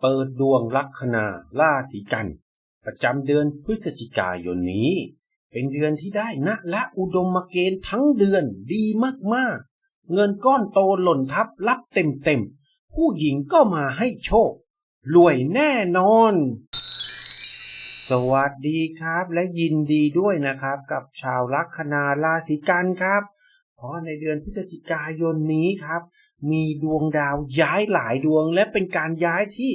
เปิดดวงลัคนาราศีกัน ประจำเดือนพฤศจิกายนนี้ เป็นเดือนที่ได้ณและอุดมเกณฑ์ทั้งเดือนดีมากๆ เงินก้อนโตหล่นทับรับเต็มๆ ผู้หญิงก็มาให้โชค รวยแน่นอน สวัสดีครับและยินดีด้วยนะครับกับชาวลัคนาราศีกันครับ เพราะในเดือนพฤศจิกายนนี้ครับ มีดวงดาวย้ายหลายดวง และเป็นการย้ายที่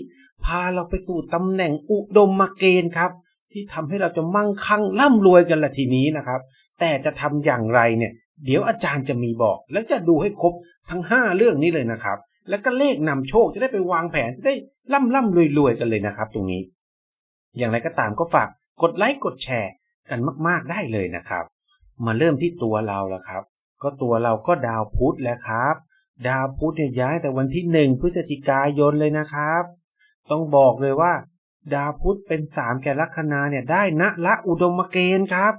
พาเราไปสู่ตำแหน่งอุดมเกณฑ์ครับ ที่ทำให้เราจะมั่งคั่งร่ำรวยกันละทีนี้นะครับ แต่จะทำอย่างไรเนี่ย เดี๋ยวอาจารย์จะมีบอก แล้วจะดูให้ครบทั้ง 5 เรื่องนี้เลยนะครับ แล้วก็เลขนำโชคจะได้ไปวางแผนจะได้ร่ำร่ำรวยรวยกันเลยนะครับ ตรงนี้ อย่างไรก็ตามก็ฝากกดไลค์กดแชร์กันมาก ๆได้เลยนะครับ มาเริ่มที่ตัวเราแล้วครับ ก็ตัวเราก็ดาวพุธแล้วครับ ดาวพุธเนี่ยย้ายแต่วันที่หนึ่งพฤศจิกายนเลยนะครับ ต้องบอกเลยว่า ดาวพุธเป็นสามแก่ลัคนาเนี่ยได้ณละอุดมเกณฑ์ครับ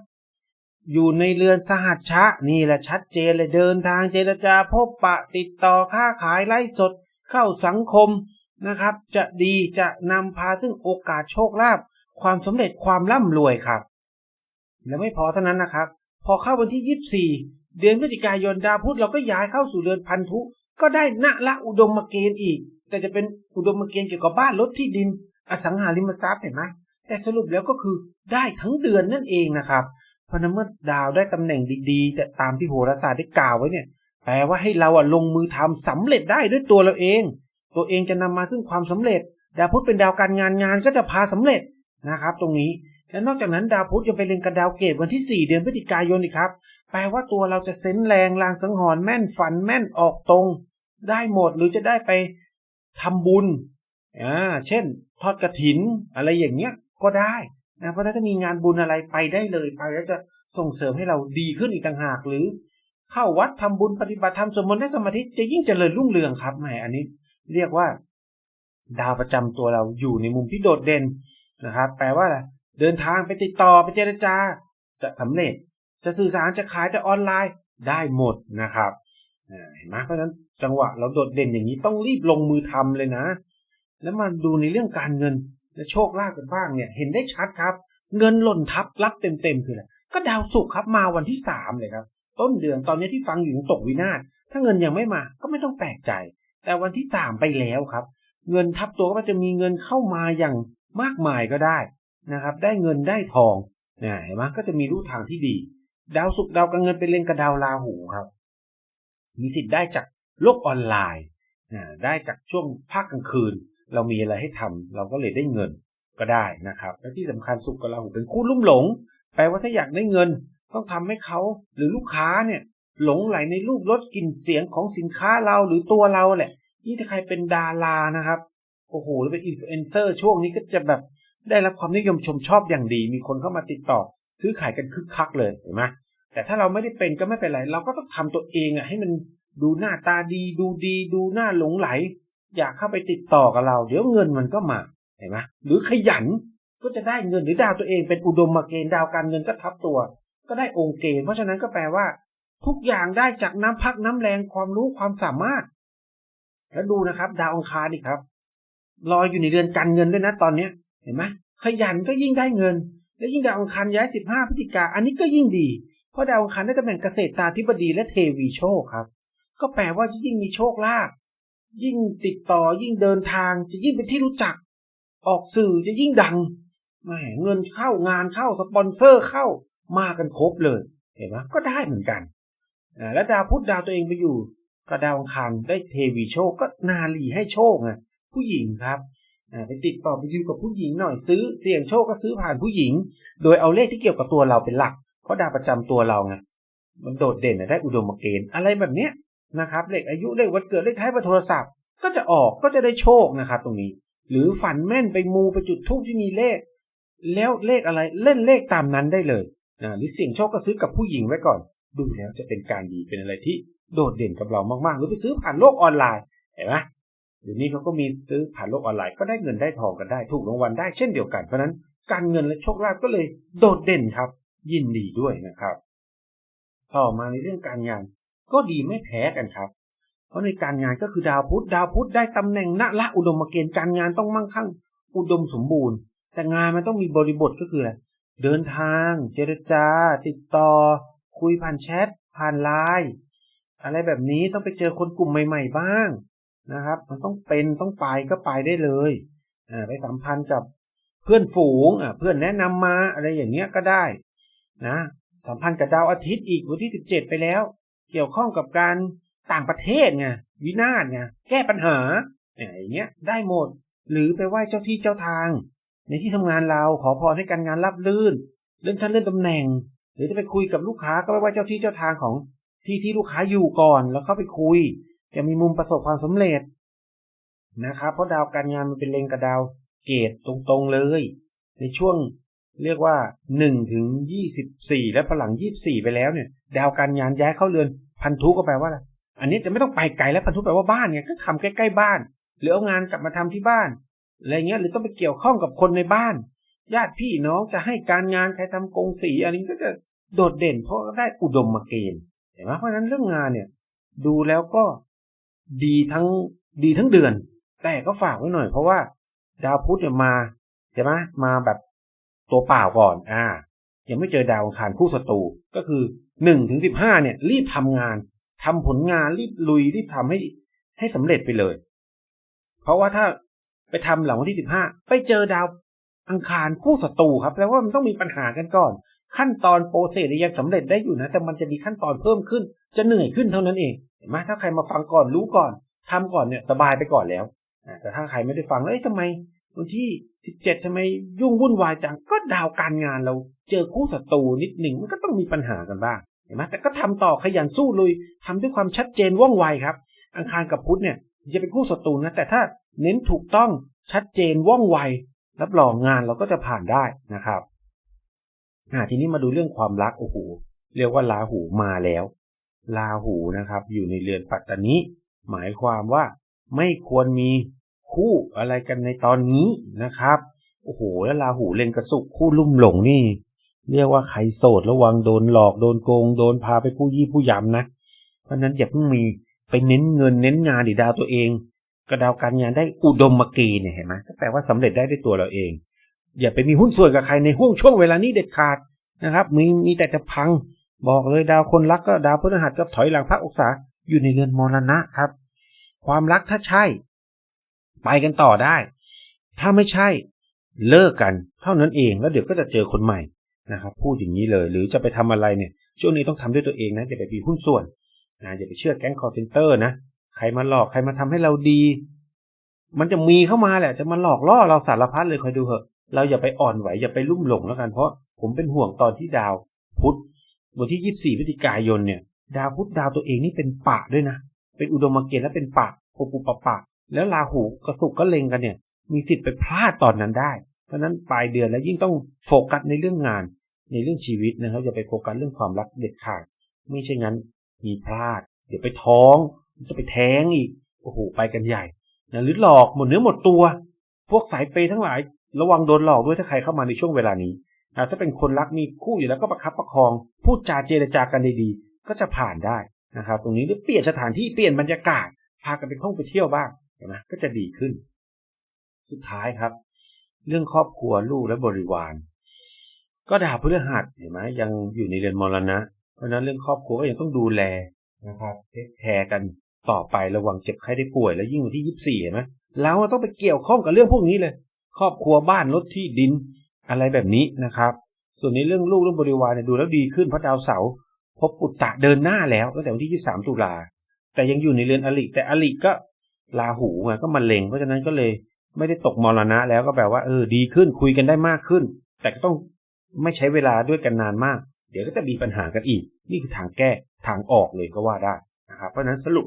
อยู่ในเรือนสหัชชะนี่แหละชัดเจนเลยเดินทางเจรจาพบปะติดต่อค้าขายไล่สด เข้าสังคมนะครับ จะดีจะนำพาซึ่งโอกาสโชคลาภความสำเร็จความร่ำรวยครับ แล้วไม่พอเท่านั้นนะครับ พอเข้าวันที่ 24 เดือนพฤศจิกายนดาวพุธเราก็ย้ายเข้าสู่เดือนพันธุ ก็ได้ณละอุดมมาเกณฑ์อีก แต่จะเป็นอุดมมาเกณฑ์เกี่ยวกับบ้านรถที่ดิน อสังหาริมทรัพย์เห็นไหมแต่สรุปแล้วก็คือได้ทั้งเดือนนั่นเองนะครับ เพราะนั้นเมื่อดาวได้ตำแหน่งดีๆ แต่ตามที่โหราศาสตร์ได้กล่าวไว้เนี่ย แปลว่าให้เราอะลงมือทำสำเร็จได้ด้วยตัวเราเอง ตัวเองจะนำมาซึ่งความสำเร็จ ดาวพุธเป็นดาวการงานงานก็จะพาสำเร็จนะครับ ตรงนี้ และนอกจากนั้นดาวพุธยังไปเล็งกับดาวเกตวันที่ 4 เดือนพฤศจิกายนอีกครับ แปลว่าตัวเราจะเซนแรงลางสังหรณ์แม่นฝันแม่นออกตรง ได้หมดหรือจะได้ไปทำบุญอ่าเช่น ทอดกระถินอะไรอย่างเงี้ยก็ได้นะเพราะถ้ามีงานบุญอะไรไปได้เลยไปแล้วจะส่งเสริมให้เราดีขึ้นอีกต่างหาก หรือ เข้าวัดทำบุญปฏิบัติธรรมสวดมนต์นั่งสมาธิจะยิ่งเจริญรุ่งเรืองครับแหมอันนี้ เรียกว่า ดาวประจำตัวเราอยู่ในมุมที่โดดเด่นนะครับ แปลว่าอะไร เดินทางไปติดต่อไปเจรจา จะสำเร็จจะสื่อสารจะขายจะออนไลน์ได้หมดนะครับเห็นไหมเพราะฉะนั้นจังหวะเราโดดเด่นอย่างนี้ต้องรีบลงมือทำเลยนะ แล้วมาดูในเรื่องการเงินและโชคลาภกันบ้างเนี่ย เห็นได้ชัดครับ เงินหล่นทับรับเต็มๆคืออะไรก็ดาวสุกครับมาวันที่สามเลยครับ ต้นเดือนตอนนี้ที่ฟังอยู่ยังตกวินาศถ้าเงินยังไม่มาก็ไม่ต้องแปลกใจ แต่วันที่สามไปแล้วครับ เงินทับตัวก็จะมีเงินเข้ามาอย่างมากมายก็ได้ นะครับ ได้เงินได้ทองนะเห็นไหมก็จะมีรูปทางที่ดี ดาวสุกดาวการเงินเป็นเลนกับดาวราหูครับ มีสิทธิ์ได้จากโลกออนไลน์นะได้จากช่วงภาคกลางคืน เรามีอะไรให้ทำเราก็เลยได้เงินก็ได้นะครับ และที่สำคัญสุกกับราหูเป็นคู่ลุ่มหลง แปลว่าถ้าอยากได้เงิน ต้องทำให้เขาหรือลูกค้าเนี่ยหลงไหลในรูปรสกลิ่นเสียงของสินค้าเราหรือตัวเราแหละ นี่ถ้าใครเป็นดารานะครับ โอ้โหหรือเป็นอินฟลูเอนเซอร์ช่วงนี้ก็จะแบบ ได้รับความนิยมชมชอบอย่างดี มีคนเข้ามาติดต่อ ซื้อขายกันคึกคักเลยเห็นไหมแต่ถ้าเราไม่ได้เป็นก็ไม่เป็นไร เราก็ต้องทำตัวเองอะให้มันดูหน้าตาดี ดูดี ดูหน้าหลงไหล อยากเข้าไปติดต่อกับเรา เดี๋ยวเงินมันก็มาเห็นไหมหรือขยันก็จะได้เงินหรือดาวตัวเองเป็นอุดมมาเกณฑ์ดาวการเงินก็ทับตัว ก็ได้องค์เกณฑ์เพราะฉะนั้นก็แปลว่า ทุกอย่างได้จากน้ำพักน้ำแรงความรู้ความสามารถ แล้วดูนะครับ ดาวองคารนี่ครับลอยอยู่ในเดือนการเงินด้วยนะตอนเนี้ย เห็นไหมขยันก็ยิ่งได้เงิน และยิ่งดาวอังคารย้าย 15พฤศจิกาอันนี้ก็ยิ่งดี เพราะดาวอังคารได้ตำแหน่งเกษตรตาธิบดีและเทวีโชคครับ ก็แปลว่ายิ่งมีโชคลาภยิ่งติดต่อยิ่งเดินทางจะยิ่งเป็นที่รู้จัก ออกสื่อจะยิ่งดังแหมเงินเข้างานเข้าสปอนเซอร์เข้ามากันครบเลย เห็นไหมก็ได้เหมือนกันและดาวพุธดาวตัวเองไปอยู่ก็ดาวอังคารได้เทวีโชคก็นาลีให้โชคไงผู้หญิงครับ ไปติดต่อไปดิวกับผู้หญิงหน่อยซื้อเสี่ยงโชคก็ซื้อผ่านผู้หญิง โดยเอาเลขที่เกี่ยวกับตัวเราเป็นหลัก เพราะดาวประจำตัวเราไงมันโดดเด่นได้อุดมเกณฑ์อะไรแบบเนี้ยนะครับเลขอายุเลขวันเกิดเลขท้ายเบอร์โทรศัพท์ ก็จะออกก็จะได้โชคนะครับ ตรงนี้ หรือฝันแม่นไปมูไปจุดทูบที่มีเลข แล้วเลขอะไรเล่นเลขตามนั้นได้เลยนะหรือเสี่ยงโชคก็ซื้อกับผู้หญิงไว้ก่อน ดูแล้วจะเป็นการดีเป็นอะไรที่โดดเด่นกับเรามากๆ หรือไปซื้อผ่านโลกออนไลน์เห็นไหม เดี๋ยวนี้เขาก็มีซื้อผ่านโลกออนไลน์ก็ได้เงินได้ทองกันได้ถูกรางวัลได้เช่นเดียวกันเพราะนั้นการเงินและโชคลาภก็เลยโดดเด่นครับ ยินดีด้วยนะครับ ต่อมาในเรื่องการงานก็ดีไม่แพ้กันครับ เพราะในการงานก็คือดาวพุธดาวพุธได้ตำแหน่งณละอุดมเกณฑ์การงานต้องมั่งคั่ง อุดมสมบูรณ์ แต่งานมันต้องมีบริบทก็คืออะไรเดินทาง เจรจา ติดต่อ คุยผ่านแชทผ่านไลน์อะไรแบบนี้ต้องไปเจอคนกลุ่มใหม่ ๆ บ้าง นะครับ มันต้องเป็นต้องไปก็ไปได้เลยอ่าไปสัมพันธ์กับเพื่อนฝูงอ่าเพื่อนแนะนำมาอะไรอย่างเงี้ยก็ได้นะสัมพันธ์กับดาวอาทิตย์อีกวันที่สิบเจ็ดไปแล้ว เกี่ยวข้องกับการต่างประเทศไงวินาศไงแก้ปัญหาอย่างเงี้ยได้หมด หรือไปไหว้เจ้าที่เจ้าทาง ในที่ทำงานเราขอพรให้การงานรับลื่น เลื่อนขั้นเลื่อนตำแหน่ง หรือจะไปคุยกับลูกค้าก็ไปไหว้เจ้าที่เจ้าทางของที่ที่ลูกค้าอยู่ก่อน แล้วเข้าไปคุย จะมีมุมประสบความสำเร็จนะครับเพราะดาวการงานมันเป็นเลงกับดาวเกตตรงๆเลย ในช่วงเรียกว่า1ถึง24 และพลัง 24 ไปแล้วเนี่ย ดาวการงานย้ายเข้าเรือนพันธุก็แปลว่าอะไรอันนี้จะไม่ต้องไปไกลแล้วพันธุแปลว่าบ้านไงก็ทำใกล้ๆบ้าน หรือเอางานกลับมาทำที่บ้านอะไรเงี้ยหรือต้องไปเกี่ยวข้องกับคนในบ้าน ญาติพี่น้องจะให้การงานใครทำกงสีอันนี้ก็จะโดดเด่นเพราะได้อุดมมาเกณฑ์เห็นไหมเพราะฉะนั้นเรื่องงานเนี่ย ดูแล้วก็ ดีทั้งดีทั้งเดือน แต่ก็ฝากไว้หน่อยเพราะว่า ดาวพุธเนี่ยมาใช่ไหมมาแบบตัวเปล่าก่อน อ่า ยังไม่เจอดาวอังคารคู่ศัตรูก็คือหนึ่งถึงสิบห้าเนี่ย รีบทำงานทำผลงานรีบลุยรีบทำให้ให้สำเร็จไปเลย เพราะว่าถ้าไปทำหลังวันที่สิบห้าไปเจอดาวอังคารคู่ศัตรูครับแปลว่ามันต้องมีปัญหากันก่อน ขั้นตอนโปรเซสยังสำเร็จได้อยู่นะ แต่มันจะมีขั้นตอนเพิ่มขึ้น จะเหนื่อยขึ้นเท่านั้นเอง เห็นไหมถ้าใครมาฟังก่อนรู้ก่อนทำก่อนเนี่ยสบายไปก่อนแล้วแต่ถ้าใครไม่ได้ฟังแล้วทำไมวันที่สิบเจ็ดทำไมยุ่งวุ่นวายจังก็ดาวการงานเราเจอคู่ศัตรูนิดหนึ่งมันก็ต้องมีปัญหากันบ้างเห็นไหมแต่ก็ทำต่อขยันสู้ลุยทำด้วยความชัดเจนว่องไวครับ อังคารกับพุธเนี่ยจะเป็นคู่ศัตรูนะแต่ถ้าเน้นถูกต้องชัดเจนว่องไวรับรองงานเราก็จะผ่านได้นะครับอ่าทีนี้มาดูเรื่องความรักโอ้โหเรียกว่าลาหูมาแล้ว ลาหูนะครับ อยู่ในเรือนปัตตานีหมายความว่าไม่ควรมีคู่อะไรกันในตอนนี้นะครับโอ้โหแล้วลาหูเล่นกระสุกคู่ลุ่มหลงนี่ เรียกว่าใครโสดระวังโดนหลอกโดนโกง โดนพาไปผู้ยี่ผู้ยำนะ เพราะนั้นอย่าเพิ่งมีไปเน้นเงินเน้นงานดิดาวตัวเอง กระดาวการงานได้อุดมมกีเนี่ยเห็นไหมก็แปลว่าสำเร็จได้ด้วยตัวเราเอง อย่าไปมีหุ้นส่วนกับใครในห่วงช่วงเวลานี้เด็ดขาดนะครับ มีมีแต่จะพัง บอกเลยดาวคนรักก็ดาวพฤหัสก็ถอยหลังพักอกษาอยู่ในเรือนมรณะครับ ความรักถ้าใช่ ไปกันต่อได้ ถ้าไม่ใช่เลิกกันเท่านั้นเองแล้วเดี๋ยวก็จะเจอคนใหม่นะครับพูดอย่างนี้เลย หรือจะไปทำอะไรเนี่ย ช่วงนี้ต้องทำด้วยตัวเองนะอย่าไปมีหุ้นส่วนนะอย่าไปเชื่อแก๊งคอร์เซนเตอร์นะใครมาหลอกใครมาทำให้เราดี มันจะมีเข้ามาแหละ จะมาหลอกล่อเราสารพัดเลยคอยดูเถอะ เราอย่าไปอ่อนไหวอย่าไปลุ่มหลงแล้วกันเพราะผมเป็นห่วงตอนที่ดาว พุธ วันที่ยี่สี่พฤศจิกายนเนี่ย ดาวพุธดาวตัวเองนี่เป็นปะด้วยนะ เป็นอุดมเกณฑ์และเป็นปะปุปุปะปะ แล้วราหูกระสุกก็เล็งกันเนี่ย มีสิทธิ์ไปพลาดตอนนั้นได้ เพราะนั้นปลายเดือนแล้วยิ่งต้องโฟกัสในเรื่องงาน ในเรื่องชีวิตนะครับอย่าไปโฟกัสเรื่องความรักเด็ดขาด ไม่ใช่งั้นมีพลาด เดี๋ยวไปท้องจะไปแท้งอีกโอ้โหไปกันใหญ่นะหรือหลอกหมดเนื้อหมดตัว พวกสายเปทั้งหลาย ระวังโดนหลอกด้วยถ้าใครเข้ามาในช่วงเวลานี้ ถ้าเป็นคนรักมีคู่อยู่แล้วก็ประคับประคอง พูดจาเจรจากันดีๆ ก็จะผ่านได้นะครับ ตรงนี้หรือเปลี่ยนสถานที่เปลี่ยนบรรยากาศ พากันไปท่องไปเที่ยวบ้างเห็นไหมก็จะดีขึ้น สุดท้ายครับ เรื่องครอบครัวลูกและบริวาร ก็ดาวพฤหัสเห็นไหมยังอยู่ในเรือนมรณะ เพราะนั้นเรื่องครอบครัวก็ยังต้องดูแลนะครับเทคแคร์กันต่อไประวังเจ็บไข้ได้ป่วย แล้วยิ่งวันที่ยี่สี่เห็นไหมเราต้องไปเกี่ยวข้องกับเรื่องพวกนี้เลย ครอบครัวบ้านรถที่ดิน อะไรแบบนี้นะครับ ส่วนในเรื่องลูกเรื่องบริวารเนี่ยดูแล้วดีขึ้นเพราะดาวเสาร์พบปุตตะเดินหน้าแล้วตั้งแต่วันที่ยี่สามตุลา แต่ยังอยู่ในเรือนอลิแต่อลิก็ลาหูไงก็มันเลงเพราะฉะนั้นก็เลยไม่ได้ตกมรณะแล้วก็แปลว่าเออดีขึ้นคุยกันได้มากขึ้น แต่ก็ต้องไม่ใช้เวลาด้วยกันนานมาก เดี๋ยวก็จะมีปัญหากันอีก นี่คือทางแก้ทางออกเลยก็ว่าได้นะครับเพราะฉะนั้นสรุป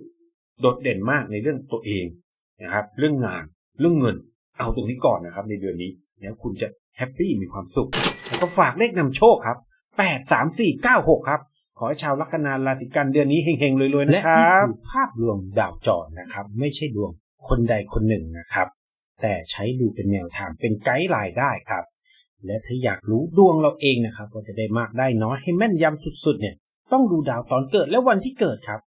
โดดเด่นมากในเรื่องตัวเองนะครับ เรื่องงานเรื่องเงิน เอาตรงนี้ก่อนนะครับ ในเดือนนี้แล้วคุณจะ แฮปปี้มีความสุข แล้วก็ฝากเลขนำโชคครับแปดสามสี่เก้าหกครับ ขอให้ชาวลัคนาราศีกันเดือนนี้เฮงๆรวยๆนะครับและนี่คือภาพรวมดาวจรนะครับ ไม่ใช่ดวงคนใดคนหนึ่งนะครับ แต่ใช้ดูเป็นแนวทางเป็นไกด์ไลน์ได้ครับ และถ้าอยากรู้ดวงเราเองนะครับว่าจะได้มากได้น้อยให้แม่นยำสุดๆ เนี่ยต้องดูดาวตอนเกิดและวันที่เกิดครับ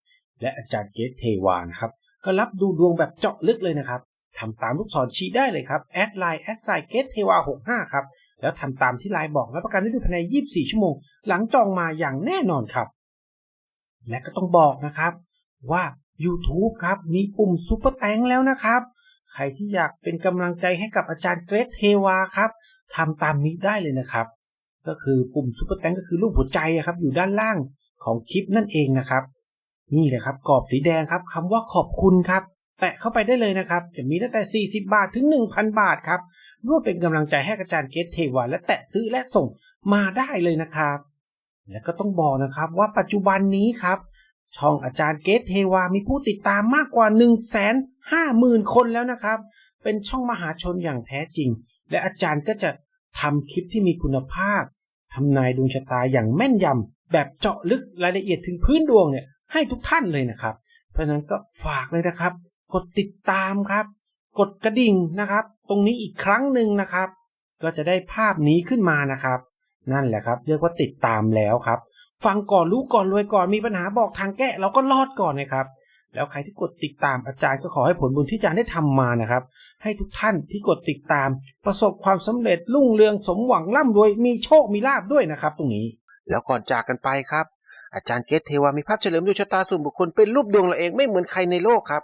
และอาจารย์เกตเทวานะครับก็รับดูดวงแบบเจาะลึกเลยนะครับ ทำตามลูกศรชี้ได้เลยครับแอดไลน์แอดไซเกตเทวา65ครับ แล้วทำตามที่ไลน์บอกรับประกันได้ดูภายใน 24 ชั่วโมง หลังจองมาอย่างแน่นอนครับ และก็ต้องบอกนะครับว่า YouTube ครับมีปุ่มซุปเปอร์แตงแล้วนะครับ ใครที่อยากเป็นกำลังใจให้กับอาจารย์เกรทเทวาครับทำตามนี้ได้เลยนะครับ ก็คือปุ่มซุปเปอร์แตงก็คือรูปหัวใจครับอยู่ด้านล่างของคลิปนั่นเองนะครับ นี่เลยครับกรอบสีแดงครับคำว่าขอบคุณครับ แตะเข้าไปได้เลยนะครับ จะมีตั้งแต่ 40 บาทถึง 1,000 บาทครับร่วมเป็นกำลังใจให้อาจารย์เกตเทวาและแตะซื้อและส่งมาได้เลยนะครับ และก็ต้องบอกนะครับว่าปัจจุบันนี้ครับ ช่องอาจารย์เกตเทวามีผู้ติดตามมากกว่า 1 5 0 0 0 0 คนแล้วนะครับ เป็นช่องมหาชนอย่างแท้จริง และอาจารย์ก็จะทำคลิปที่มีคุณภาพทำนายดวงชะตาอย่างแม่นยำแบบเจาะลึกรายละเอียดถึงพื้นดวงเนี่ยให้ทุกท่านเลยนะครับ เพราะฉะนั้นก็ฝากเลยนะครับ กดติดตามครับ กดกระดิ่งนะครับ ตรงนี้อีกครั้งหนึ่งนะครับ ก็จะได้ภาพนี้ขึ้นมานะครับ นั่นแหละครับ เรียกว่าติดตามแล้วครับ ฟังก่อนรู้ก่อนรวยก่อนมีปัญหาบอกทางแก้เราก็รอดก่อนนะครับแล้วใครที่กดติดตามอาจารย์ก็ขอให้ผลบุญที่อาจารย์ได้ทำมานะครับ ให้ทุกท่านที่กดติดตาม ประสบความสำเร็จรุ่งเรืองสมหวังร่ำรวยมีโชคมีลาบด้วยนะครับ ตรงนี้ แล้วก่อนจากกันไปครับ อาจารย์เกตเทวามีภาพเฉลิมดวงชะตาส่วนบุคคลเป็นรูปดวงเราเองไม่เหมือนใครในโลกครับ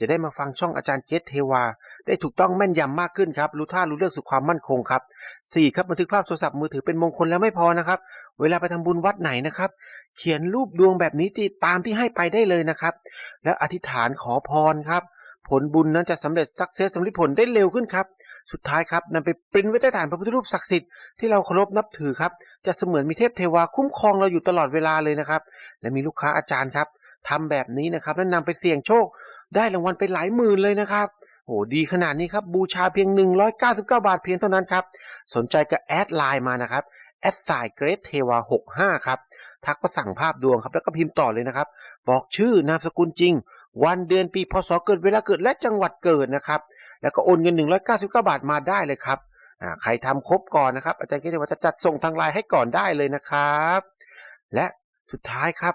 จะได้มาฟังช่องอาจารย์เกตเทวา ได้ถูกต้องแม่นยำมากขึ้นครับ รู้ท่ารู้เรื่องสู่ความมั่นคงครับ 4. ครับบันทึกภาพโทรศัพท์มือถือเป็นมงคลแล้วไม่พอนะครับ เวลาไปทำบุญวัดไหนนะครับ เขียนรูปดวงแบบนี้ติดตามที่ให้ไปได้เลยนะครับ แล้วอธิษฐานขอพรครับผลบุญนั้นจะสำเร็จสักเซสสำเร็จผลได้เร็วขึ้นครับ สุดท้ายครับนำไปปริ้นไว้ใต้ฐานพระพุทธรูปศักดิ์สิทธิ์ที่เราเคารพนับถือครับ จะเสมือนมีเทพเทวาคุ้มครองเราอยู่ตลอดเวลาเลยนะครับ และมีลูกค้าอาจารย์ครับทำแบบนี้นะครับแล้วนำไปเสี่ยงโชค ได้รางวัลไปหลายหมื่นเลยนะครับโอ้ดีขนาดนี้ครับ บูชาเพียง 199 บาทเพียงเท่านั้นครับ สนใจก็แอดไลน์มานะครับแอดไซเกรดเทวา65 ครับ ทักมาสั่งภาพดวงครับ แล้วก็พิมพ์ต่อเลยนะครับ บอกชื่อนามสกุลจริง วันเดือนปีพศเกิดเวลาเกิดและจังหวัดเกิดนะครับ แล้วก็โอนเงิน 199 บาทมาได้เลยครับใครทำครบก่อนนะครับ อาจารย์เกรดเทวาจะจัดส่งทางไลน์ให้ก่อนได้เลยนะครับ และสุดท้ายครับ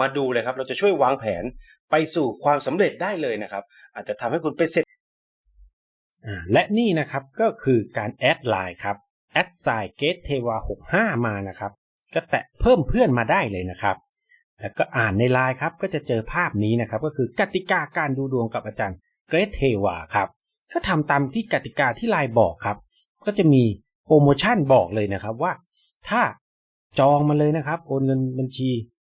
มาดูเลยครับ เราจะช่วยวางแผนไปสู่ความสำเร็จได้เลยนะครับ อาจจะทำให้คุณเป็นเศรษอ่าและนี่นะครับก็คือการแอดไลน์ครับแอดไซน์เกตเทวา65 มานะครับ ก็แตะเพิ่มเพื่อนมาได้เลยนะครับ แล้วก็อ่านในไลน์ครับก็จะเจอภาพนี้นะครับ ก็คือกติกาการดูดวงกับอาจารย์เกรทเทวาครับก็ทำตามที่กติกาที่ไลน์บอกครับ ก็จะมีโปรโมชั่นบอกเลยนะครับว่า ถ้าจองมาเลยนะครับ โอนเงินบัญชี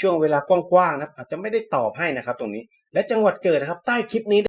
ช่วงเวลากว้างๆนะครับ อาจจะไม่ได้ตอบให้นะครับ ตรงนี้ และจังหวัดเกิดนะครับ ใต้คลิปนี้